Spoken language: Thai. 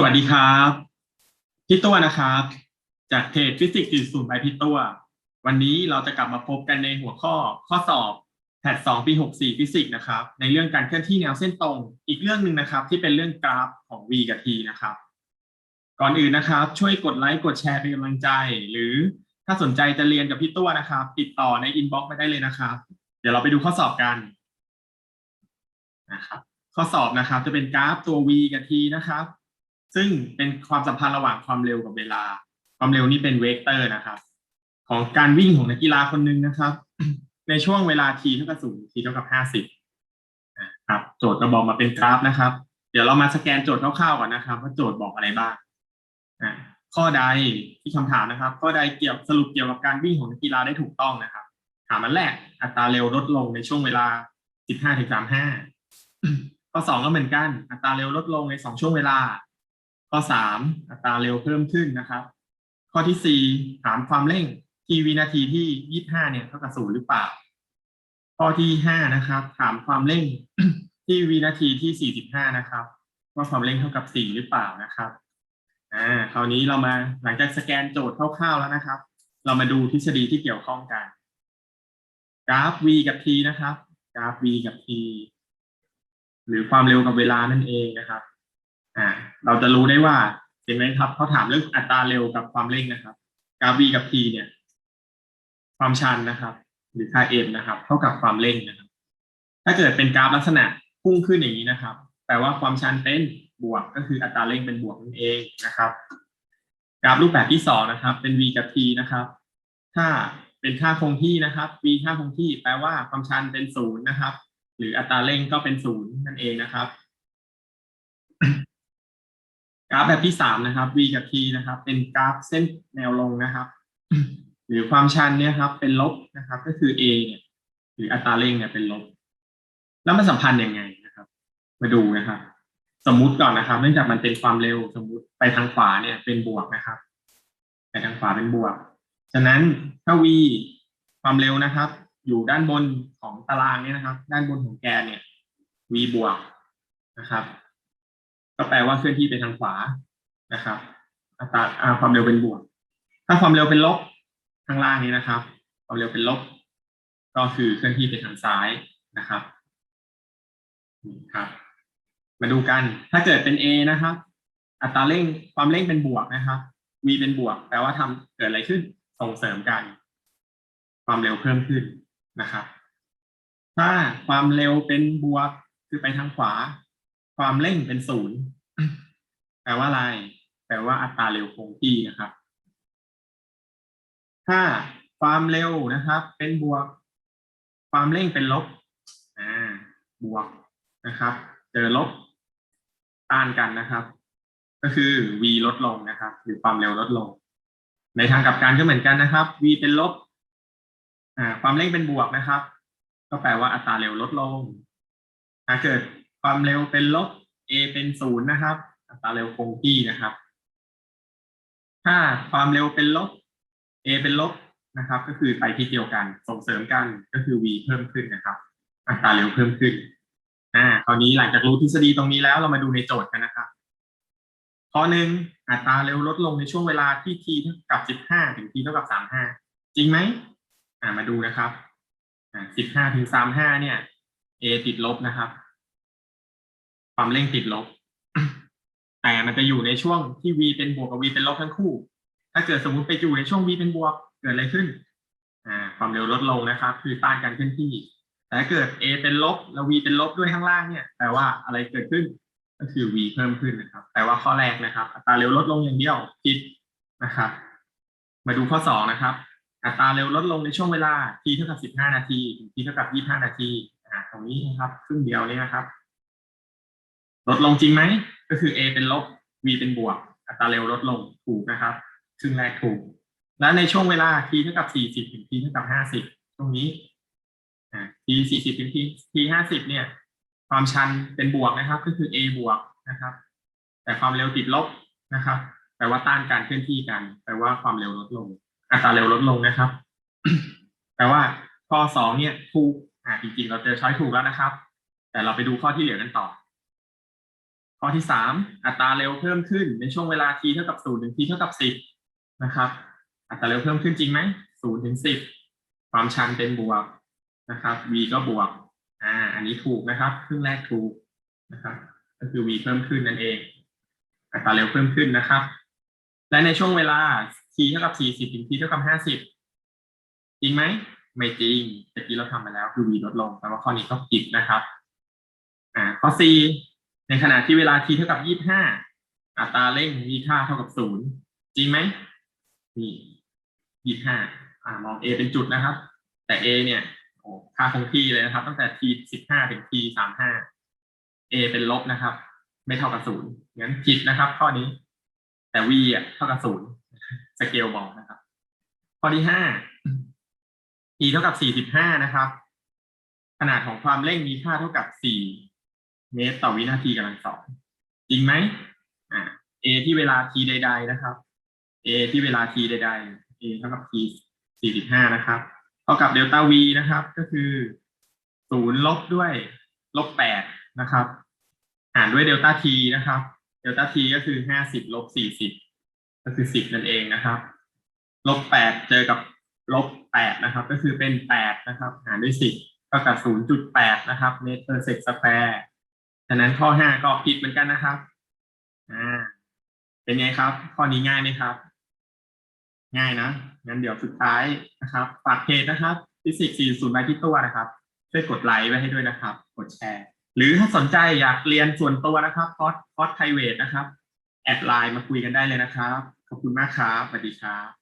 สวัสดีครับพี่ตัวนะครับ จากเพจฟิสิกส์40ไปพี่ตัว วันนี้เราจะกลับมาพบกันในหัวข้อข้อสอบแพท2ปี64ฟิสิกส์นะครับ ในเรื่องการเคลื่อนที่แนวเส้นตรง อีกเรื่องหนึ่งนะครับ ที่เป็นเรื่องกราฟของ v กับ t นะครับ ก่อนอื่นนะครับ ช่วยกดไลค์กดแชร์เป็นกำลังใจ หรือถ้าสนใจจะเรียนกับพี่ตัวนะครับ ติดต่อในอินบ็อกซ์มาได้เลยนะครับ เดี๋ยวเราไปดูข้อสอบกันนะครับ ข้อสอบนะครับ จะเป็นกราฟตัว v กับ t นะครับ ซึ่งเป็นความสัมพันธ์ระหว่างความเร็วกับเวลา ความเร็วนี่เป็นเวกเตอร์นะครับ ของการวิ่งของนักกีฬาคนหนึ่งนะครับ ในช่วงเวลา t เท่ากับศูนย์ t เท่ากับห้าสิบครับ โจทย์ก็บอกมาเป็นกราฟนะครับ เดี๋ยวเรามาสแกนโจทย์คร่าวๆก่อนนะครับ ว่าโจทย์บอกอะไรบ้างข้อใดที่คำถามนะครับ ข้อใดเกี่ยวสรุปเกี่ยวกับการวิ่งของนักกีฬาได้ถูกต้องนะครับ ถามอันแรกอัตราเร็วลดลงในช่วงเวลา 15ถึง35ข้อสองก็เหมือนกัน อัตราเร็วลดลงในสองช่วงเวลา ข้อสามอัตราเร็วเพิ่มขึ้นนะครับ ข้อที่สี่ถามความเร่งที่วินาทีที่ยี่ห้าเนี่ยเท่ากับศูนย์หรือเปล่า ข้อที่ห้านะครับ ถามความเร่งที่วินาทีที่สี่สิบห้านะครับ ว่าความเร่งเท่ากับสี่หรือเปล่านะครับอ่าคราวนี้เรามาหลังจากสแกนโจทย์คร่าวๆแล้วนะครับ เรามาดูทฤษฎีที่เกี่ยวข้องกัน กราฟ v กับ t นะครับ กราฟ v กับ t หรือความเร็วกับเวลานั่นเองนะครับ อ่าเราจะรู้ได้ว่าเห็นไหมครับเขาถามเรื่องอัตราเร็วกับความเร่งนะครับกราฟ v กับ t เนี่ย ความชันนะครับ หรือค่า m นะครับ เท่ากับความเร่งนะครับ ถ้าเกิดเป็นกราฟลักษณะพุ่งขึ้นอย่างนี้นะครับแปลว่าความชันเป็นบวกก็คืออัตราเร่งเป็นบวกนั่นเองนะครับกราฟรูปแบบที่สองนะครับ เป็น v กับ t นะครับ ถ้าเป็นค่าคงที่นะครับ v ค่าคงที่ แปลว่าความชันเป็นศูนย์นะครับ หรืออัตราเร่งก็เป็นศูนย์นั่นเองนะครับ กราฟแบบที่สามนะครับ v กับ t นะครับ เป็นกราฟเส้นแนวลงนะครับ หรือความชันเนี่ยครับ เป็นลบนะครับ ก็คือ a เนี่ยหรืออัตราเร่งเนี่ยเป็นลบ แล้วมันสัมพันธ์ยังไงนะครับ มาดูนะครับ สมมุติก่อนนะครับ เนื่องจากมันเป็นความเร็วสมมุติไปทางขวาเนี่ยเป็นบวกนะครับไปทางขวาเป็นบวก ฉะนั้นถ้า v ความเร็วนะครับ อยู่ด้านบนของตารางเนี่ยนะครับ ด้านบนของแกนเนี่ย v บวกนะครับ ก็แปลว่าเคลื่อนที่ไปทางขวานะครับ อัตราความเร็วเป็นบวก ถ้าความเร็วเป็นลบข้างล่างนี้นะครับ ความเร็วเป็นลบ ก็คือเคลื่อนที่ไปทางซ้ายนะครับครับ มาดูกัน ถ้าเกิดเป็น a นะครับ อัตราเร่งความเร่งเป็นบวกนะครับ v เป็นบวก แปลว่าทำเกิดอะไรขึ้น ส่งเสริมกัน ความเร็วเพิ่มขึ้นนะครับ ถ้าความเร็วเป็นบวกคือไปทางขวา ความเร่งเป็นศูนย์แปลว่าอะไร แปลว่าอัตราเร็วคงที่นะครับ ถ้าความเร็วนะครับ เป็นบวก ความเร่งเป็นลบอ่าบวกนะครับ เจอลบต้านกันนะครับ ก็คือ v ลดลงนะครับ หรือความเร็วลดลง ในทางกลับกันก็เหมือนกันนะครับ v เป็นลบอ่าความเร่งเป็นบวกนะครับ ก็แปลว่าอัตราเร็วลดลงถ้าเกิด ความเร็วเป็นลบ a เป็นศูนย์นะครับ อัตราเร็วคงที่นะครับ ถ้าความเร็วเป็นลบ a เป็นลบนะครับ ก็คือไปที่เดียวกันส่งเสริมกันก็คือ v เพิ่มขึ้นนะครับ อัตราเร็วเพิ่มขึ้นอ่าคราวนี้หลังจากรู้ทฤษฎีตรงนี้แล้วเรามาดูในโจทย์กันนะครับข้อหนึ่งอัตราเร็วลดลงในช่วงเวลาที่ t เท่ากับ 15 ถึง t เท่ากับ 35 จริงไหมอ่ามาดูนะครับอ่า15 ถึง 35 เนี่ย a ติดลบนะครับ ความเร่งติดลบ แต่มันจะอยู่ในช่วงที่ v เป็นบวกกับ v เป็นลบทั้งคู่ ถ้าเกิดสมมุติไปอยู่ในช่วง v เป็นบวกเกิดอะไรขึ้นอ่าความเร็วลดลงนะครับ คือต้านการเคลื่อนที่ แต่เกิด a เป็นลบแล้ว v เป็นลบด้วยข้างล่างเนี่ยแปลว่าอะไรเกิดขึ้น ก็คือ v เพิ่มขึ้นนะครับแปลว่าข้อแรกนะครับ อัตราเร็วลดลงอย่างเดียวผิดนะครับ มาดูข้อสองนะครับ อัตราเร็วลดลงในช่วงเวลา t เท่ากับ 15 นาทีถึง t เท่ากับ 25 นาทีอ่าตรงนี้นะครับครึ่งเดียวนี้นะครับ ลดลงจริงไหม ก็คือ a เป็นลบ v เป็นบวก อัตราเร็วลดลงถูกนะครับครึ่งแรกถูก และในช่วงเวลา t เท่ากับ 40 ถึง t เท่ากับ 50 ตรงนี้อ่า t 40 ถึง t t 50 เนี่ย ความชันเป็นบวกนะครับ ก็คือ a บวกนะครับ แต่ความเร็วติดลบนะครับแปลว่าต้านการเคลื่อนที่กัน แปลว่าความเร็วลดลง อัตราเร็วลดลงนะครับ แปลว่าข้อสองเนี่ยถูก อ่าจริงๆ เราเจอช้อยถูกแล้วนะครับ แต่เราไปดูข้อที่เหลือกันต่อ ข้อที่สามอัตราเร็วเพิ่มขึ้นในช่วงเวลา t เท่ากับศูนย์ถึง t เท่ากับสิบนะครับ อัตราเร็วเพิ่มขึ้นจริงไหมศูนย์ถึงสิบความชันเป็นบวกนะครับ v ก็บวกอ่าอันนี้ถูกนะครับครึ่งแรกถูกนะครับ ก็คือ v เพิ่มขึ้นนั่นเอง อัตราเร็วเพิ่มขึ้นนะครับ และในช่วงเวลา t เท่ากับสี่สิบถึง t เท่ากับห้าสิบจริงไหมไม่จริงตะกี้เราทำมาแล้วคือ v ลดลงแต่ว่าข้อนี้ก็ผิดนะครับ อ่าข้อ C ในขณะที่เวลา t เท่ากับยี่ห้าอัตราเร่งมีค่าเท่ากับศูนย์จริงไหมนี่ยี่ห้าอ่ามอง A เป็นจุดนะครับ แต่ A เนี่ยโอ้ค่าคงที่เลยนะครับ ตั้งแต่ t สิบห้าถึง t สามห้า A เป็นลบนะครับ ไม่เท่ากับศูนย์งั้นผิดนะครับ ข้อนี้ แต่ v อะเท่ากับศูนย์สเกลบอกนะครับ ข้อที่ห้า t เท่ากับสี่สิบห้านะครับ ขนาดของความเร่งมีค่าเท่ากับสี่ เมตรต่อวินาทีกำลังสองจริงไหมอ่า a ที่เวลา t ใด ๆ นะครับ a ที่เวลา t ใด ๆ a เท่ากับ t สี่สิบห้านะครับเท่ากับเดลต้า v นะครับ ก็คือศูนย์ลบด้วยลบแปดนะครับ หารด้วยเดลต้า t นะครับเดลต้า t ก็คือห้าสิบลบสี่สิบก็คือสิบนั่นเองนะครับลบแปดเจอกับลบแปดนะครับ ก็คือเป็นแปดนะครับ หารด้วยสิบเท่ากับศูนย์จุดแปดนะครับเมตรเพอร์เซกสแควร์ ฉะนั้นข้อห้าก็ผิดเหมือนกันนะครับ อ่า เป็นไงครับ ข้อนี้ง่ายไหมครับ ง่ายนะ งั้นเดี๋ยวสุดท้ายนะครับ ฝากเพจนะครับ ฟิสิกส์40ใบที่ตัวนะครับ ช่วยกดไลค์ไว้ให้ด้วยนะครับ กดแชร์ หรือถ้าสนใจอยากเรียนส่วนตัวนะครับคอร์สคอร์สไพรเวทนะครับ แอดไลน์มาคุยกันได้เลยนะครับ ขอบคุณมากครับ สวัสดีครับ